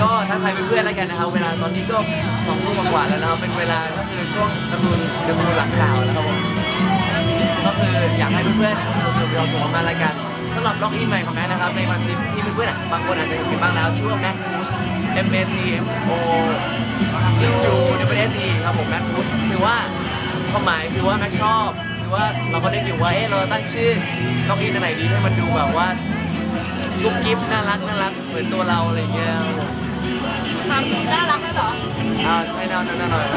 ก็ถ้าใครเป็นเพื่อนแล้วกันนะครับ เวลาตอนนี้ก็สองทุ่มกว่าๆแล้วนะครับ เป็นเวลาก็คือช่วงการ์ตูนการ์ตูนหลังข่าวนะครับผมก็คืออยากให้เพื่อนๆสนุกสนุกมีความสุขมากๆแล้วกันสำหรับล็อกอินใหม่ของแม็กนะครับในวันที่ที่เพื่อนๆบางคนอาจจะเห็นไปบ้างแล้วชื่อว่า Mac Push M A C M O U W S E ครับผม Mac Push คือว่าความหมายคือว่าแม็กชอบคือว่าเราก็ได้อยู่ว่าเอ๊ะเราตั้งชื่อล็อกอินอันไหนดีให้มันดูแบบว่ากุ๊บกิ๊บน่ารักน่ารักเหมือนตัวเราอะไรเงี้ย อ่าใช่น่นนแน่อน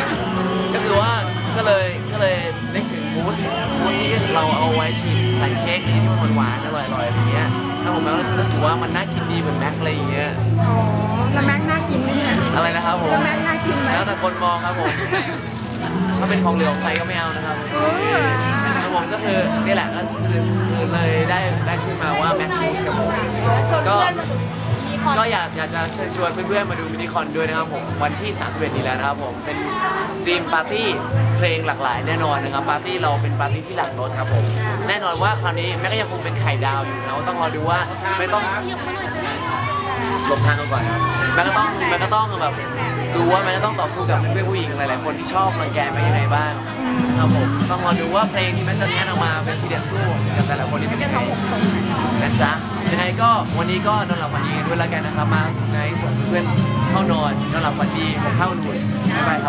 ก็คือว่าก็เลยก็เลยนึกถึงมูสมูสที่เราเอาไว้ฉีดใส่เค้กนี่ที่มันหวานๆอร่อยๆอะไรอย่างเงี้ยถ้าผมแม็กก็รู้สึกว่ามันน่ากินดีเหมือนแม็กอะไรอย่างเงี้ยอ๋อแล้วแม็กน่ากินไหมเนี่ยอะไรนะครับผมแล้วแม็กน่ากินไหมแล้วแต่คนมองครับผมถ้าเป็นของเหลือของใครก็ไม่เอานะครับโอ้ยครับผมก็คือนี่แหละก็คือคือเลยได้ได้ชื่อมาว่าแม็กมูสครับผม ก็อยากอยากจะเชิญชวนเพื่อนๆมาดูมินิคอนด้วยนะครับผมวันที่ 31 นี้แล้วนะครับผมเป็นธีมปาร์ตี้เพลงหลากหลายแน่นอนนะครับปาร์ตี้เราเป็นปาร์ตี้ที่หลังรถครับผมแน่นอนว่าคราวนี้แม่ก็ยังคงเป็นไข่ดาวอยู่นะต้องรอดูว่าไม่ต้องหลบทางกันก่อนครับแม่ก็ต้องแม่ก็ต้องแบบดูว่าแม่ก็ต้องต่อสู้กับเพื่อนๆผู้หญิงหลายๆคนที่ชอบรังแกแม่ยังไงบ้างครับผมต้องรอดูว่าเพลงที่แม่จะแง้ออกมาเป็นทีเด็ดสู้กับแต่ละคนที่เป็นยังไงนะจ๊ะ ยังไงก็วันนี้ก็นอนหลับฝันดีกันด้วยแล้วกันนะครับ มาในส่งเพื่อนเข้านอนนอนหลับฝันดีผมเข้าหนุนบ๊ายบายครับ